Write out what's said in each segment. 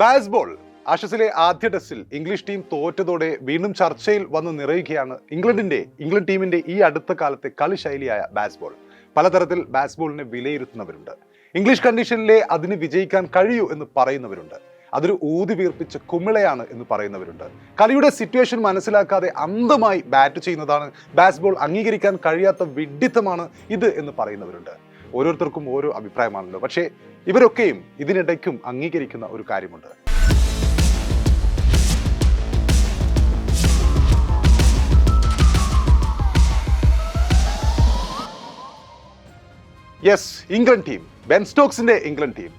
Bazball ആഷസിലെ ആദ്യ ടെസ്റ്റിൽ English team തോറ്റതോടെ വീണ്ടും ചർച്ചയിൽ വന്ന് നിറയുകയാണ് ഇംഗ്ലണ്ടിന്റെ ഇംഗ്ലണ്ട് ടീമിന്റെ ഈ അടുത്ത കാലത്തെ കളിശൈലിയായ ബാസ്ബോൾ പലതരത്തിൽ ബാസ്ബോളിനെ വിലയിരുത്തുന്നവരുണ്ട്. ഇംഗ്ലീഷ് കണ്ടീഷനിലെ അതിന് വിജയിക്കാൻ കഴിയൂ എന്ന് പറയുന്നവരുണ്ട്. അതൊരു ഊതി വീർപ്പിച്ച കുമിളയാണ് എന്ന് പറയുന്നവരുണ്ട്. കളിയുടെ സിറ്റുവേഷൻ മനസ്സിലാക്കാതെ അന്ധമായി ബാറ്റ് ചെയ്യുന്നതാണ് ബാസ്ബോൾ അംഗീകരിക്കാൻ കഴിയാത്ത വിഡ്ഢിത്തമാണ് ഇത് എന്ന് പറയുന്നവരുണ്ട്. ഓരോരുത്തർക്കും ഓരോ അഭിപ്രായമാണല്ലോ. പക്ഷേ ഇവരൊക്കെയും ഇതിനിടയ്ക്കും അംഗീകരിക്കുന്ന ഒരു കാര്യമുണ്ട്. യെസ് ഇംഗ്ലണ്ട് ടീം ബെൻ സ്റ്റോക്സിന്റെ ഇംഗ്ലണ്ട് ടീം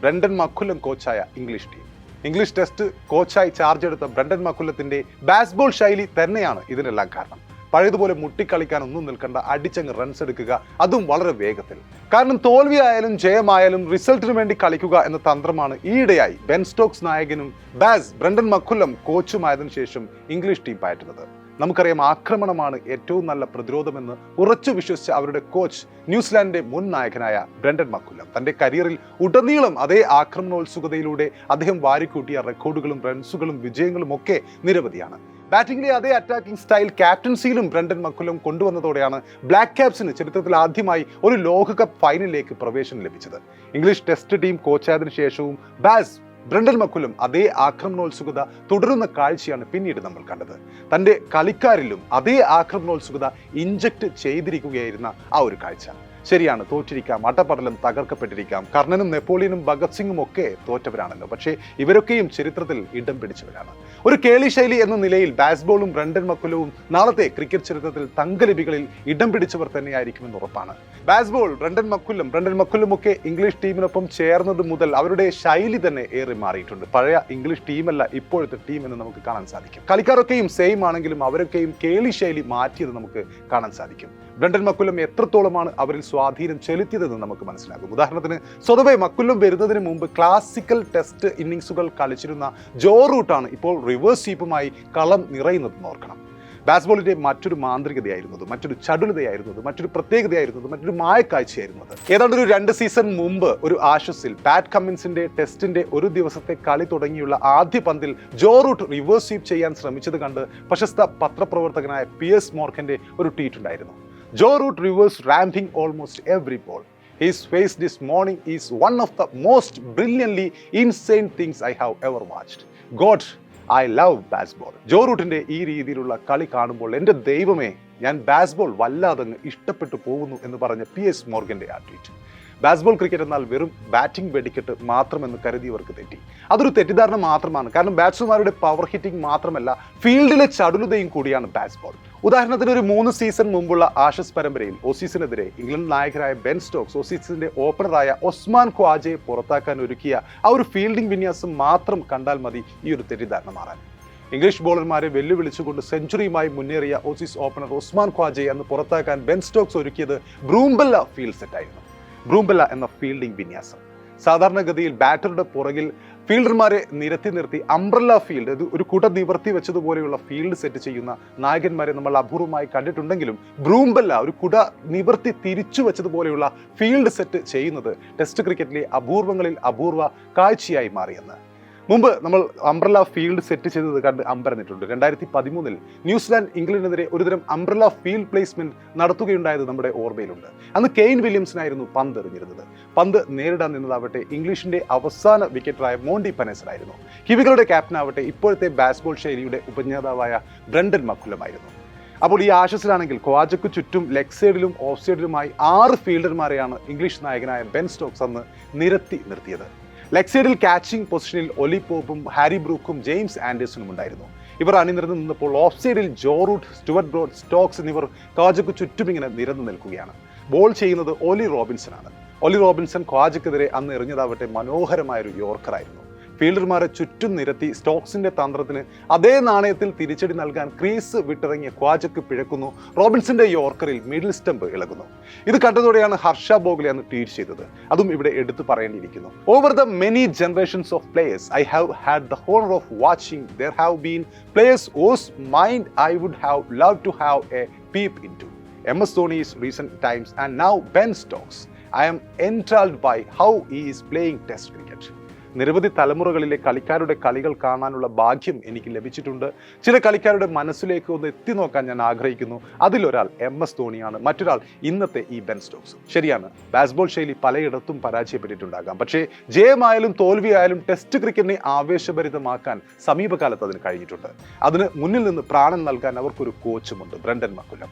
ബ്രണ്ടൻ മക്കുല്ലം കോച്ചായ ഇംഗ്ലീഷ് ടീം ഇംഗ്ലീഷ് ടെസ്റ്റ് കോച്ചായി ചാർജ് എടുത്ത ബ്രണ്ടൻ മക്കുല്ലത്തിന്റെ ബാസ്ബോൾ ശൈലി തന്നെയാണ് ഇതിനെല്ലാം കാരണം. പഴയതുപോലെ മുട്ടിക്കളിക്കാൻ ഒന്നും നിൽക്കേണ്ട അടിച്ചങ്ങ് റൺസ് എടുക്കുക. അതും വളരെ വേഗത്തിൽ. കാരണം തോൽവിയായാലും ജയമായാലും റിസൾട്ടിന് വേണ്ടി കളിക്കുക എന്ന തന്ത്രമാണ് ഈയിടെയായി ബെൻ സ്റ്റോക്സ് നായകനും ബാസ് ബ്രണ്ടൻ മക്കുല്ലം കോച്ചുമായതിനു ശേഷം ഇംഗ്ലീഷ് ടീം പയറ്റുന്നത്. നമുക്കറിയാം ആക്രമണമാണ് ഏറ്റവും നല്ല പ്രതിരോധമെന്ന് ഉറച്ചു വിശ്വസിച്ച അവരുടെ കോച്ച് ന്യൂസിലാൻഡിന്റെ മുൻ നായകനായ ബ്രണ്ടൻ മക്കുല്ലം തന്റെ കരിയറിൽ ഉടനീളം അതേ ആക്രമണോത്സുകതയിലൂടെ അദ്ദേഹം വാരിക്കൂട്ടിയ റെക്കോർഡുകളും റൺസുകളും വിജയങ്ങളും ഒക്കെ നിരവധിയാണ്. ബാറ്റിംഗിലെ അതേ അറ്റാക്കിംഗ് സ്റ്റൈൽ ക്യാപ്റ്റൻസിയിലും ബ്രണ്ടൻ മക്കുലും കൊണ്ടുവന്നതോടെയാണ് ബ്ലാക്ക് ക്യാപ്സിന് ചരിത്രത്തിൽ ആദ്യമായി ഒരു ലോകകപ്പ് ഫൈനലിലേക്ക് പ്രവേശനം ലഭിച്ചത്. ഇംഗ്ലീഷ് ടെസ്റ്റ് ടീം കോച്ചായതിനു ശേഷവും ബാസ് ബ്രണ്ടൻ മക്കുലും അതേ ആക്രമണോത്സുകത തുടരുന്ന കാഴ്ചയാണ് പിന്നീട് നമ്മൾ കണ്ടത്. തന്റെ കളിക്കാരിലും അതേ ആക്രമണോത്സുകത ഇഞ്ചക്ട് ചെയ്തിരിക്കുകയായിരുന്ന ആ ഒരു കാഴ്ച. ശരിയാണ് തോറ്റിരിക്കാം അട്ടപ്പടലും തകർക്കപ്പെട്ടിരിക്കാം. കർണനും നെപ്പോളിയനും ഭഗത് സിംഗും ഒക്കെ തോറ്റവരാണല്ലോ. പക്ഷേ ഇവരൊക്കെയും ചരിത്രത്തിൽ ഇടം പിടിച്ചവരാണ്. ഒരു കേളി ശൈലി എന്ന നിലയിൽ ബാസ്ബോളും ബ്രണ്ടൻ മക്കുലവും നാളത്തെ ക്രിക്കറ്റ് ചരിത്രത്തിൽ തങ്കലിപികളിൽ ഇടം പിടിച്ചവർ തന്നെയായിരിക്കുമെന്ന് ഉറപ്പാണ്. Bazball Brendon McCullum Brendon McCullum ഒക്കെ ഇംഗ്ലീഷ് ടീമിനൊപ്പം ചേർന്നത് മുതൽ അവരുടെ ശൈലി തന്നെ ഏറെ മാറിയിട്ടുണ്ട്. പഴയ ഇംഗ്ലീഷ് ടീമല്ല ഇപ്പോഴത്തെ ടീം എന്ന് നമുക്ക് കാണാൻ സാധിക്കും. കളിക്കാരൊക്കെയും സെയിം ആണെങ്കിലും അവരൊക്കെയും കേളി ശൈലി മാറ്റിയത് നമുക്ക് കാണാൻ സാധിക്കും. ബ്രണ്ടൻ മക്കുല്ലം എത്രത്തോളമാണ് അവരിൽ സ്വാധീനം ചെലുത്തിയതെന്ന് നമുക്ക് മനസ്സിലാകും. ഉദാഹരണത്തിന് സ്വതവേ മക്കുല്ലം വരുന്നതിന് മുമ്പ് ക്ലാസിക്കൽ ടെസ്റ്റ് ഇന്നിങ്സുകൾ കളിച്ചിരുന്ന ജോ റൂട്ടാണ് ഇപ്പോൾ റിവേഴ്സ് സ്വീപ്പുമായി കളം നിറയുന്നതെന്ന് ഓർക്കണം. ബാസ്ബോളിന്റെ മറ്റൊരു മാന്ത്രികതയായിരുന്നത് മറ്റൊരു ചടുലതയായിരുന്നത് മറ്റൊരു പ്രത്യേകതയായിരുന്നത് മറ്റൊരു മായക്കാഴ്ചയായിരുന്നത്. ഏതാണ്ട് ഒരു രണ്ട് സീസൺ മുമ്പ് ഒരു ആഷസിൽ പാറ്റ് കമ്മിൻസിന്റെ ടെസ്റ്റിന്റെ ഒരു ദിവസത്തെ കളി തുടങ്ങിയുള്ള ആദ്യ പന്തിൽ ജോ റൂട്ട് റിവേഴ്സ് സ്വീപ്പ് ചെയ്യാൻ ശ്രമിച്ചത് കണ്ട് പ്രശസ്ത പത്രപ്രവർത്തകനായ പി എസ് മോർഖന്റെ ഒരു ട്വീറ്റ് ഉണ്ടായിരുന്നു. Joe Root reverse ramping almost every ball his face this morning is one of the most brilliantly insane things I have ever watched god I love Bazball Joe റൂട്ടിന്റെ ഈ രീതിയിലുള്ള കളി കാണുമ്പോൾ എന്റെ ദൈവമേ ഞാൻ Bazball വല്ലാതെ ഇഷ്ടപ്പെട്ടു പോകുന്നു എന്ന് പറഞ്ഞ പി എസ് മോർഗന്റെ ആ ട്വീറ്റ് ബാസ്ബോൾ ക്രിക്കറ്റ് എന്നാൽ വെറും ബാറ്റിംഗ് വെടിക്കെട്ട് മാത്രമെന്ന് കരുതിയവർക്ക് തെറ്റി. അതൊരു തെറ്റിദ്ധാരണ മാത്രമാണ്. കാരണം ബാറ്റ്സ്മാരുടെ പവർ ഹിറ്റിംഗ് മാത്രമല്ല ഫീൽഡിലെ ചടുലതയും കൂടിയാണ് ബാസ്ബോൾ ഉദാഹരണത്തിന് ഒരു മൂന്ന് സീസൺ മുമ്പുള്ള ആഷസ് പരമ്പരയിൽ ഓസീസിനെതിരെ ഇംഗ്ലണ്ട് നായകരായ ബെൻ സ്റ്റോക്സ് ഓസീസിന്റെ ഓപ്പണറായ ഒസ്മാൻ ഖ്വാജയെ പുറത്താക്കാൻ ഒരുക്കിയ ആ ഒരു ഫീൽഡിംഗ് വിന്യാസം മാത്രം കണ്ടാൽ മതി ഈ ഒരു തെറ്റിദ്ധാരണ മാറാൻ. ഇംഗ്ലീഷ് ബോളർമാരെ വെല്ലുവിളിച്ചുകൊണ്ട് സെഞ്ചുറിയുമായി മുന്നേറിയ ഓസീസ് ഓപ്പണർ ഉസ്മാൻ ഖ്വാജയെ അന്ന് പുറത്താക്കാൻ ബെൻ സ്റ്റോക്സ് ഒരുക്കിയത് ബ്രൂംബല്ല ഫീൽഡ് സെറ്റായിരുന്നു. ബ്രൂംബല്ല എന്ന ഫീൽഡിംഗ് വിന്യാസം. സാധാരണഗതിയിൽ ബാറ്ററുടെ പുറകിൽ ഫീൽഡർമാരെ നിരത്തി നിർത്തി അംബ്രല്ല ഫീൽഡ് ഒരു കുട നിവർത്തി വെച്ചതുപോലെയുള്ള ഫീൽഡ് സെറ്റ് ചെയ്യുന്ന നായകന്മാരെ നമ്മൾ അപൂർവമായി കണ്ടിട്ടുണ്ടെങ്കിലും ബ്രൂംബല്ല ഒരു കുട നിവർത്തി തിരിച്ചു വെച്ചതുപോലെയുള്ള ഫീൽഡ് സെറ്റ് ചെയ്യുന്നത് ടെസ്റ്റ് ക്രിക്കറ്റിലെ അപൂർവങ്ങളിൽ അപൂർവ കാഴ്ചയായി മാറിയെന്ന്. മുമ്പ് നമ്മൾ അംബ്രല ഫീൽഡ് സെറ്റ് ചെയ്തത് കണ്ട് അമ്പരന്നിട്ടുണ്ട്. രണ്ടായിരത്തി പതിമൂന്നിൽ ന്യൂസിലാൻഡ് ഇംഗ്ലണ്ടിനെതിരെ ഒരുതരം അംബ്രല ഫീൽഡ് പ്ലേസ്മെന്റ് നടത്തുകയുണ്ടായത് നമ്മുടെ ഓർമ്മയിലുണ്ട്. അന്ന് കെയിൻ വില്യംസിനായിരുന്നു പന്ത് എറിഞ്ഞിരുന്നത്. പന്ത് നേരിടാൻ നിന്നതാവട്ടെ ഇംഗ്ലീഷിന്റെ അവസാന വിക്കറ്ററായ മോണ്ടി പനേസറായിരുന്നു. കിവികളുടെ ക്യാപ്റ്റൻ ക്യാപ്റ്റനാവട്ടെ ഇപ്പോഴത്തെ ബാസ്ബോൾ ശൈലിയുടെ ഉപജ്ഞാതാവായ ബ്രണ്ടൻ മക്കുലമായിരുന്നു. അപ്പോൾ ഈ ആശസിലാണെങ്കിൽ ക്വാജക്ക് ചുറ്റും ലെഗ് സൈഡിലും ഓഫ് സൈഡിലുമായി ആറ് ഫീൽഡർമാരെയാണ് ഇംഗ്ലീഷ് നായകനായ ബെൻ സ്റ്റോക്സ് അന്ന് നിരത്തി നിർത്തിയത്. ലെഗ് സൈഡിൽ കാച്ചിങ് പൊസിഷനിൽ ഒലി പോപ്പും ഹാരി ബ്രൂക്കും ജെയിംസ് ആൻഡേഴ്സണും ഉണ്ടായിരുന്നു. ഇവർ അണിനിരന്ന് നിന്നപ്പോൾ ഓഫ് സൈഡിൽ ജോറൂട്ട് സ്റ്റുവർട്ട് ബ്രോഡ് സ്റ്റോക്സ് എന്നിവർ കാജക്ക് ചുറ്റും ഇങ്ങനെ നിരന്നു നിൽക്കുകയാണ്. ബോൾ ചെയ്യുന്നത് ഒലി റോബിൻസൺ ആണ് ഒലി റോബിൻസൺ ഖ്വാജക്കെതിരെ അന്ന് എറിഞ്ഞതാവട്ടെ മനോഹരമായ ഒരു യോർക്കറായിരുന്നു. ഫീൽഡർമാരെ ചുറ്റും നിരത്തി സ്റ്റോക്സിന്റെ തന്ത്രത്തിന് അതേ നാണയത്തിൽ തിരിച്ചടി നൽകാൻ ക്രീസ് വിട്ടിറങ്ങിയ ക്വാജക്ക് പിഴക്കുന്നു. റോബിൻസിന്റെ യോർക്കറിൽ മിഡിൽ സ്റ്റംപ് ഇളകുന്നു. ഇത് കണ്ടതോടെയാണ് ഹർഷ ബോഗ്ലെ അന്ന് ട്വീറ്റ് ചെയ്തത്. അതും ഇവിടെ എടുത്തു പറയേണ്ടിയിരിക്കുന്നു. Over the many generations of players I have had the honour of watching there have been players whose mind I would have love to have a peep in to M S Dhoni's recent times and now Ben Stokes am enthralled by how he is playing Test cricket. നിരവധി തലമുറകളിലെ കളിക്കാരുടെ കളികൾ കാണാനുള്ള ഭാഗ്യം എനിക്ക് ലഭിച്ചിട്ടുണ്ട്. ചില കളിക്കാരുടെ മനസ്സിലേക്ക് ഒന്ന് എത്തി നോക്കാൻ ഞാൻ ആഗ്രഹിക്കുന്നു. അതിലൊരാൾ എം എസ് ധോണിയാണ്. മറ്റൊരാൾ ഇന്നത്തെ ഈ ബെൻ സ്റ്റോക്സ്. ശരിയാണ് ബാസ്ബോൾ ശൈലി പലയിടത്തും പരാജയപ്പെട്ടിട്ടുണ്ടാകാം. പക്ഷേ ജയമായാലും തോൽവിയായാലും ടെസ്റ്റ് ക്രിക്കറ്റിനെ ആവേശഭരിതമാക്കാൻ സമീപകാലത്ത് അതിന് കഴിഞ്ഞിട്ടുണ്ട്. അതിന് മുന്നിൽ നിന്ന് പ്രാണൻ നൽകാൻ അവർക്കൊരു കോച്ചുമുണ്ട് ബ്രണ്ടൻ മക്കുലം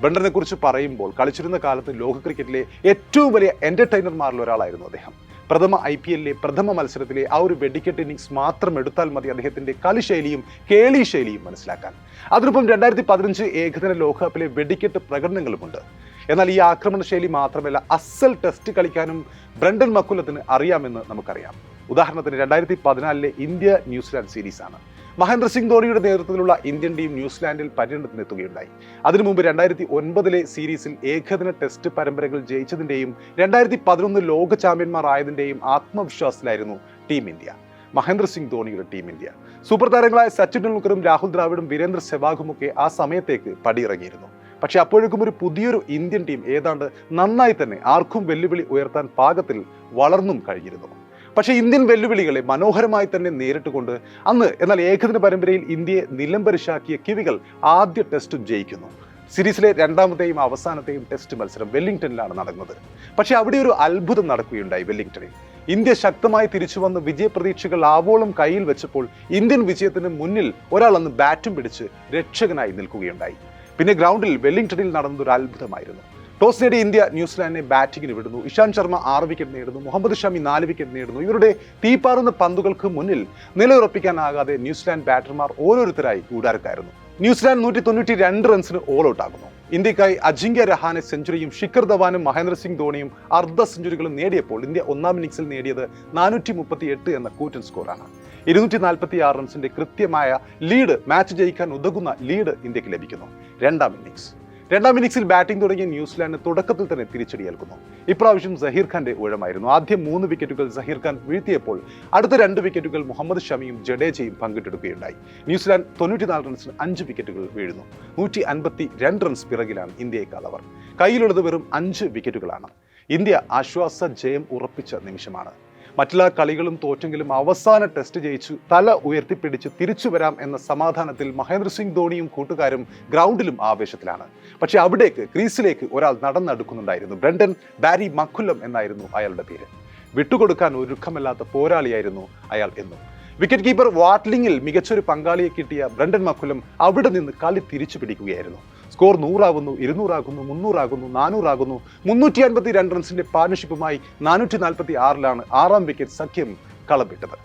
ബ്രണ്ടനെ കുറിച്ച് പറയുമ്പോൾ കളിച്ചിരുന്ന കാലത്ത് ലോക ക്രിക്കറ്റിലെ ഏറ്റവും വലിയ എന്റർടൈനർമാരിൽ ഒരാളായിരുന്നു അദ്ദേഹം. പ്രഥമ ഐ പി എല്ലിലെ പ്രഥമ മത്സരത്തിലെ ആ ഒരു വെടിക്കെട്ട് ഇന്നിങ്സ് മാത്രം എടുത്താൽ മതി അദ്ദേഹത്തിന്റെ കളിശൈലിയും കേളി ശൈലിയും മനസ്സിലാക്കാൻ. അതിനൊപ്പം രണ്ടായിരത്തി പതിനഞ്ച് ഏകദിന ലോകകപ്പിലെ വെടിക്കെട്ട് പ്രകടനങ്ങളുമുണ്ട്. എന്നാൽ ഈ ആക്രമണ ശൈലി മാത്രമല്ല അസൽ ടെസ്റ്റ് കളിക്കാനും ബ്രണ്ടൻ മക്കുലത്തിന് അറിയാമെന്ന് നമുക്കറിയാം. ഉദാഹരണത്തിന് രണ്ടായിരത്തി പതിനാലിലെ ഇന്ത്യ ന്യൂസിലാൻഡ് സീരീസ് ആണ്. മഹേന്ദ്ര സിംഗ് ധോണിയുടെ നേതൃത്വത്തിലുള്ള ഇന്ത്യൻ ടീം ന്യൂസിലാൻഡിൽ പര്യടനത്തിനെത്തുകയുണ്ടായി. അതിനു മുമ്പ് രണ്ടായിരത്തി ഒൻപതിലെ സീരീസിൽ ഏകദിന ടെസ്റ്റ് പരമ്പരകൾ ജയിച്ചതിന്റെയും രണ്ടായിരത്തി പതിനൊന്ന് ലോക ചാമ്പ്യന്മാർ ആയതിന്റെയും ആത്മവിശ്വാസത്തിലായിരുന്നു ടീം ഇന്ത്യ. മഹേന്ദ്ര സിംഗ് ധോണിയുടെ ടീം ഇന്ത്യ. സൂപ്പർ താരങ്ങളായ സച്ചിൻ ടെണ്ടുൽക്കറും രാഹുൽ ദ്രാവിഡും വീരേന്ദ്ര സെവാഗുമൊക്കെ ആ സമയത്തേക്ക് പടിയിറങ്ങിയിരുന്നു. പക്ഷേ അപ്പോഴേക്കും ഒരു പുതിയൊരു ഇന്ത്യൻ ടീം ഏതാണ്ട് നന്നായി തന്നെ ആർക്കും വെല്ലുവിളി ഉയർത്താൻ പാകത്തിൽ വളർന്നും കഴിഞ്ഞിരുന്നു. പക്ഷേ ഇന്ത്യൻ വെല്ലുവിളികളെ മനോഹരമായി തന്നെ നേരിട്ടുകൊണ്ട് അന്ന് എന്നാൽ ഏകദിന പരമ്പരയിൽ ഇന്ത്യയെ നിലംപരിശാക്കിയ കിവികൾ ആദ്യ ടെസ്റ്റും ജയിക്കുന്നു. സീരീസിലെ രണ്ടാമത്തെയും അവസാനത്തെയും ടെസ്റ്റ് മത്സരം വെല്ലിംഗ്ടണിലാണ് നടന്നത്. പക്ഷേ അവിടെ ഒരു അത്ഭുതം നടക്കുകയുണ്ടായി വെല്ലിംഗ്ടണിൽ. ഇന്ത്യ ശക്തമായി തിരിച്ചു വന്ന് വിജയപ്രതീക്ഷകൾ ആവോളം കയ്യിൽ വെച്ചപ്പോൾ ഇന്ത്യൻ വിജയത്തിന് മുന്നിൽ ഒരാൾ അന്ന് ബാറ്റും പിടിച്ച് രക്ഷകനായി നിൽക്കുകയുണ്ടായി. പിന്നെ ഗ്രൗണ്ടിൽ വെല്ലിംഗ്ടണിൽ നടന്നത് ഒരു അത്ഭുതമായിരുന്നു. ടോസ് നേടി ഇന്ത്യ ന്യൂസിലാൻഡിനെ ബാറ്റിങ്ങിന് വിടുന്നു. ഇഷാന്ത് ശർമ്മ ആറ് വിക്കറ്റ് നേടുന്നു. മുഹമ്മദ് ഷമി നാല് വിക്കറ്റ് നേടുന്നു. ഇവരുടെ തീപ്പാറുന്ന പന്തുകൾക്ക് മുന്നിൽ നിലയുറപ്പിക്കാനാകാതെ ന്യൂസിലാൻഡ് ബാറ്റർമാർ ഓരോരുത്തരായി കൂടാരക്കായിരുന്നു ന്യൂസിലാൻഡ് നൂറ്റി തൊണ്ണൂറ്റി രണ്ട് റൺസിന് ഓൾ ഔട്ട് ആകുന്നു. ഇന്ത്യക്കായി അജിങ്ക്യ രഹാനെ സെഞ്ചുറിയും ശിഖർ ധവാനും മഹേന്ദ്ര സിംഗ് ധോണിയും അർദ്ധ സെഞ്ചുറികളും നേടിയപ്പോൾ ഇന്ത്യ ഒന്നാം ഇന്നിംഗ്സിൽ നേടിയത് നാനൂറ്റി മുപ്പത്തി എട്ട് എന്ന കൂറ്റൻ സ്കോറാണ്. ഇരുന്നൂറ്റി നാൽപ്പത്തി ആറ് റൺസിന്റെ കൃത്യമായ ലീഡ് മാച്ച് ജയിക്കാൻ ഉതകുന്ന ലീഡ് ഇന്ത്യയ്ക്ക് ലഭിക്കുന്നു. രണ്ടാം ഇന്നിംഗ്സ്. രണ്ടാം ഇന്നിംഗ്സിൽ ബാറ്റിംഗ് തുടങ്ങിയ ന്യൂസിലാൻഡ് തുടക്കത്തിൽ തന്നെ തിരിച്ചടിയേൽക്കുന്നു. ഇപ്രാവശ്യം സഹീർ ഖാന്റെ ഊഴമായിരുന്നു ആദ്യം മൂന്ന് വിക്കറ്റുകൾ സഹീർ ഖാൻ വീഴ്ത്തിയപ്പോൾ അടുത്ത രണ്ട് വിക്കറ്റുകൾ മുഹമ്മദ് ഷമിയും ജഡേജയും പങ്കിട്ടെടുക്കുകയുണ്ടായി ന്യൂസിലാൻഡ് തൊണ്ണൂറ്റിനാല് റൺസിന് അഞ്ച് വിക്കറ്റുകൾ വീഴുന്നു. നൂറ്റി അൻപത്തി രണ്ട് റൺസ് പിറകിലാണ് ഇന്ത്യയെക്കാൾ അവർ. കയ്യിലുള്ളത് വെറും അഞ്ച് വിക്കറ്റുകളാണ്. ഇന്ത്യ ആശ്വാസ ജയം ഉറപ്പിച്ച നിമിഷമാണ്. മറ്റെല്ലാ കളികളും തോറ്റെങ്കിലും അവസാന ടെസ്റ്റ് ജയിച്ചു. തല ഉയർത്തിപ്പിടിച്ച് തിരിച്ചു വരാം എന്ന സമാധാനത്തിൽ മഹേന്ദ്ര സിംഗ് ധോണിയും കൂട്ടുകാരും ഗ്രൗണ്ടിലും ആവേശത്തിലാണ്. പക്ഷേ അവിടേക്ക് ക്രീസിലേക്ക് ഒരാൾ നടന്നെടുക്കുന്നുണ്ടായിരുന്നു. ബ്രണ്ടൻ ബാരി മക്കുല്ലം എന്നായിരുന്നു അയാളുടെ പേര്. വിട്ടുകൊടുക്കാൻ ഒരുക്കമല്ലാത്ത പോരാളിയായിരുന്നു അയാൾ എന്നും. വിക്കറ്റ് കീപ്പർ വാട്ലിംഗിൽ മികച്ചൊരു പങ്കാളിയെ കിട്ടിയ ബ്രണ്ടൻ മക്കുലം അവിടെ നിന്ന് കളി തിരിച്ചു പിടിക്കുകയായിരുന്നു സ്കോർ നൂറാകുന്നു ഇരുന്നൂറാകുന്നു മുന്നൂറാകുന്നു നാനൂറാകുന്നു. മുന്നൂറ്റി അൻപത്തി രണ്ട് റൺസിന്റെ പാർട്ണർഷിപ്പുമായി നാനൂറ്റി നാൽപ്പത്തി ആറിലാണ് ആറാം വിക്കറ്റ് സഖ്യം കളം വിട്ടത്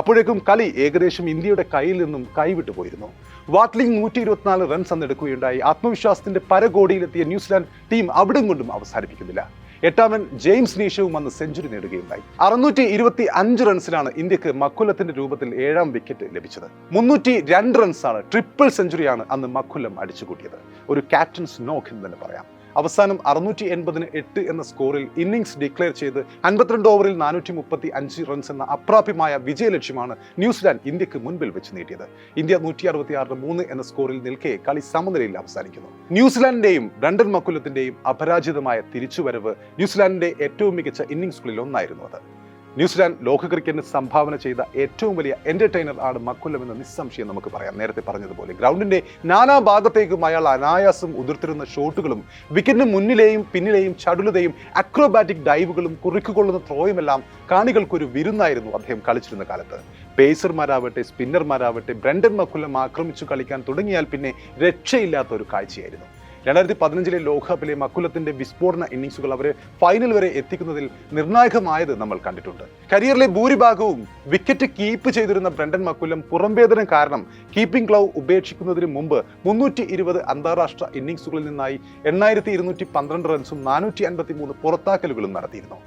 അപ്പോഴേക്കും കളി ഏകദേശം ഇന്ത്യയുടെ കയ്യിൽ നിന്നും കൈവിട്ടു പോയിരുന്നു. വാട്ട്ലിംഗ് നൂറ്റി ഇരുപത്തിനാല് റൺസ് അന്നെടുക്കുകയുണ്ടായി ആത്മവിശ്വാസത്തിന്റെ പരകോടിയിലെത്തിയ ന്യൂസിലാൻഡ് ടീം അവിടെ കൊണ്ടും അവസാനിപ്പിക്കുന്നില്ല. എട്ടാമൻ ജെയിംസ് നീഷവും അന്ന് സെഞ്ചുറി നേടുകയുണ്ടായി. അറുന്നൂറ്റി ഇരുപത്തി അഞ്ച് റൺസിലാണ് ഇന്ത്യയ്ക്ക് മക്കുലത്തിന്റെ രൂപത്തിൽ ഏഴാം വിക്കറ്റ് ലഭിച്ചത്. മുന്നൂറ്റി രണ്ട് റൺസാണ് ട്രിപ്പിൾ സെഞ്ചുറിയാണ് അന്ന് മക്കുലം അടിച്ചുകൂട്ടിയത്. ഒരു ക്യാപ്റ്റൻസ് നോക്ക് എന്ന് തന്നെ പറയാം. അവസാനം അറുന്നൂറ്റി എൺപതിന് എട്ട് എന്ന സ്കോറിൽ ഇന്നിംഗ്സ് ഡിക്ലെയർ ചെയ്ത് അൻപത്തിരണ്ട് ഓവറിൽ നാനൂറ്റി മുപ്പത്തി അഞ്ച് റൺസ് എന്ന അപ്രാപ്യമായ വിജയലക്ഷ്യമാണ് ന്യൂസിലാൻഡ് ഇന്ത്യയ്ക്ക് മുൻപിൽ വെച്ച് നേടിയത്. ഇന്ത്യ നൂറ്റി അറുപത്തി ആറിന് മൂന്ന് എന്ന സ്കോറിൽ നിൽക്കെ കളി സമനിലയിൽ അവസാനിക്കുന്നു. ന്യൂസിലാൻഡിന്റെയും ബ്രണ്ടൻ മക്കുലത്തിന്റെയും അപരാജിതമായ തിരിച്ചുവരവ് ന്യൂസിലാൻഡിന്റെ ഏറ്റവും മികച്ച ഇന്നിംഗ്സുകളിൽ ഒന്നായിരുന്നു അത്. ന്യൂസിലാൻഡ് ലോക ക്രിക്കറ്റിന് സംഭാവന ചെയ്ത ഏറ്റവും വലിയ എന്റർടൈനർ ആണ് മക്കുല്ലം എന്ന് നിസ്സംശയം നമുക്ക് പറയാം. നേരത്തെ പറഞ്ഞതുപോലെ ഗ്രൗണ്ടിന്റെ നാനാ ഭാഗത്തേക്കും അയാൾ അനായാസം ഉതിർത്തിരുന്ന ഷോട്ടുകളും വിക്കറ്റിന് മുന്നിലെയും പിന്നിലെയും ചടുലതയും അക്രോബാറ്റിക് ഡൈവുകളും കുറിക്കുകൊള്ളുന്ന ത്രോയുമെല്ലാം കാണികൾക്കൊരു വിരുന്നായിരുന്നു അദ്ദേഹം കളിച്ചിരുന്ന കാലത്ത്. പേസർമാരാവട്ടെ സ്പിന്നർമാരാവട്ടെ ബ്രണ്ടൻ മക്കുല്ലം ആക്രമിച്ചു കളിക്കാൻ തുടങ്ങിയാൽ പിന്നെ രക്ഷയില്ലാത്ത ഒരു കാഴ്ചയായിരുന്നു. രണ്ടായിരത്തി പതിനഞ്ചിലെ ലോകകപ്പിലെ മക്കുലത്തിന്റെ വിസ്ഫോടന ഇന്നിംഗ്സുകൾ അവരെ ഫൈനൽ വരെ എത്തിക്കുന്നതിൽ നിർണായകമായത് നമ്മൾ കണ്ടിട്ടുണ്ട്. കരിയറിലെ ഭൂരിഭാഗവും വിക്കറ്റ് കീപ്പ് ചെയ്തിരുന്ന ബ്രണ്ടൻ മക്കുലം പുറംവേദന കാരണം കീപ്പിംഗ് ക്ലൗ ഉപേക്ഷിക്കുന്നതിന് മുമ്പ് മുന്നൂറ്റി ഇരുപത് അന്താരാഷ്ട്ര ഇന്നിംഗ്സുകളിൽ നിന്നായി എണ്ണായിരത്തി ഇരുന്നൂറ്റി പന്ത്രണ്ട് റൺസും നാനൂറ്റി അൻപത്തി മൂന്ന് പുറത്താക്കലുകളും നടത്തിയിരുന്നു.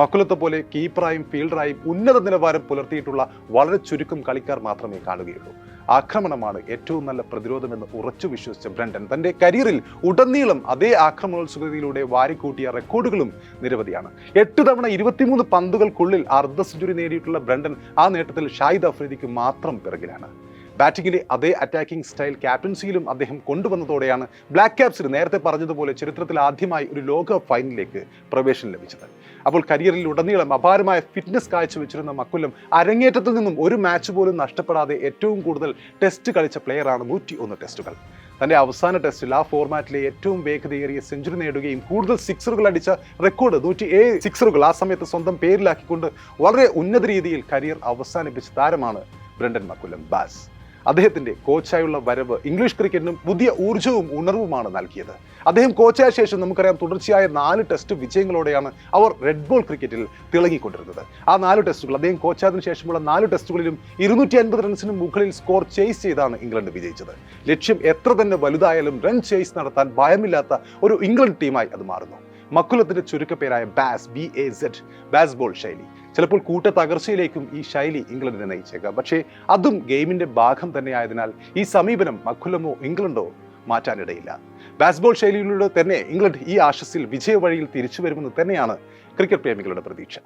മക്കുലത്തെ പോലെ കീപ്പറായും ഫീൽഡറായും ഉന്നത നിലവാരം പുലർത്തിയിട്ടുള്ള വളരെ ചുരുക്കം കളിക്കാർ മാത്രമേ കാണുകയുള്ളൂ. ആക്രമണമാണ് ഏറ്റവും നല്ല പ്രതിരോധമെന്ന് ഉറച്ചു വിശ്വസിച്ച ബ്രണ്ടൻ. തന്റെ കരിയറിൽ ഉടനീളം അതേ ആക്രമണോത്സുകതയിലൂടെ വാരിക്കൂട്ടിയ റെക്കോർഡുകളും നിരവധിയാണ്. എട്ട് തവണ ഇരുപത്തിമൂന്ന് പന്തുകൾക്കുള്ളിൽ അർദ്ധ സെഞ്ചുറി നേടിയിട്ടുള്ള ബ്രണ്ടൻ ആ നേട്ടത്തിൽ ഷാഹിദ് അഫ്രീദിക്ക് മാത്രം പിറകിലാണ്. ബാറ്റിങ്ങിലെ അതേ അറ്റാക്കിംഗ് സ്റ്റൈൽ ക്യാപ്റ്റൻസിയിലും അദ്ദേഹം കൊണ്ടുവന്നതോടെയാണ് ബ്ലാക്ക് ക്യാപ്സിന് നേരത്തെ പറഞ്ഞതുപോലെ ചരിത്രത്തിൽ ആദ്യമായി ഒരു ലോകകപ്പ് ഫൈനലിലേക്ക് പ്രവേശനം ലഭിച്ചത്. അപ്പോൾ കരിയറിൽ ഉടനീളം അപാരമായ ഫിറ്റ്നസ് കാഴ്ചവെച്ചിരുന്ന മക്കുല്ലം അരങ്ങേറ്റത്തിൽ നിന്നും ഒരു മാച്ച് പോലും നഷ്ടപ്പെടാതെ ഏറ്റവും കൂടുതൽ ടെസ്റ്റ് കളിച്ച പ്ലെയറാണ് നൂറ്റി ഒന്ന് ടെസ്റ്റുകൾ തന്റെ അവസാന ടെസ്റ്റിൽ ആ ഫോർമാറ്റിലെ ഏറ്റവും വേഗതയേറിയ സെഞ്ചുറി നേടുകയും കൂടുതൽ സിക്സറുകൾ അടിച്ച റെക്കോർഡ് നൂറ്റി ഏഴ് സിക്സറുകൾ ആ സമയത്ത് സ്വന്തം പേരിലാക്കിക്കൊണ്ട് വളരെ ഉന്നത രീതിയിൽ കരിയർ അവസാനിപ്പിച്ച താരമാണ് ബ്രണ്ടൻ മക്കുലം ബാസ്. അദ്ദേഹത്തിന്റെ കോച്ചായുള്ള വരവ് ഇംഗ്ലീഷ് ക്രിക്കറ്റിനും പുതിയ ഊർജവും ഉണർവുമാണ് നൽകിയത്. അദ്ദേഹം കോച്ചായ ശേഷം നമുക്കറിയാം തുടർച്ചയായ നാല് ടെസ്റ്റ് വിജയങ്ങളോടെയാണ് അവർ റെഡ് ബോൾ ക്രിക്കറ്റിൽ തിളങ്ങിക്കൊണ്ടിരുന്നത്. ആ നാല് ടെസ്റ്റുകൾ അദ്ദേഹം കോച്ചായതിനു ശേഷമുള്ള നാല് ടെസ്റ്റുകളിലും ഇരുന്നൂറ്റി അൻപത് റൺസിന് മുകളിൽ സ്കോർ ചേസ് ചെയ്താണ് ഇംഗ്ലണ്ട് വിജയിച്ചത്. ലക്ഷ്യം എത്ര തന്നെ വലുതായാലും റൺ ചേസ് നടത്താൻ ഭയമില്ലാത്ത ഒരു ഇംഗ്ലണ്ട് ടീമായി അത് മാറുന്നു. മക്കുലത്തിന്റെ ചുരുക്കപ്പേരായ Baz B A Z Bazball ശൈലി. ചിലപ്പോൾ കൂട്ട തകർച്ചയിലേക്കും ഈ ശൈലി ഇംഗ്ലണ്ടിനെ നയിച്ചേക്കാം. പക്ഷേ അതും ഗെയിമിന്റെ ഭാഗം തന്നെയായതിനാൽ ഈ സമീപനം മക്കുലമോ ഇംഗ്ലണ്ടോ മാറ്റാനിടയില്ല. ബാസ്ബോൾ ശൈലിയിലൂടെ തന്നെ ഇംഗ്ലണ്ട് ഈ ആശസ്സിൽ വിജയ വഴിയിൽ തിരിച്ചു വരുമെന്ന് തന്നെയാണ് ക്രിക്കറ്റ് പ്രേമികളുടെ പ്രതീക്ഷ.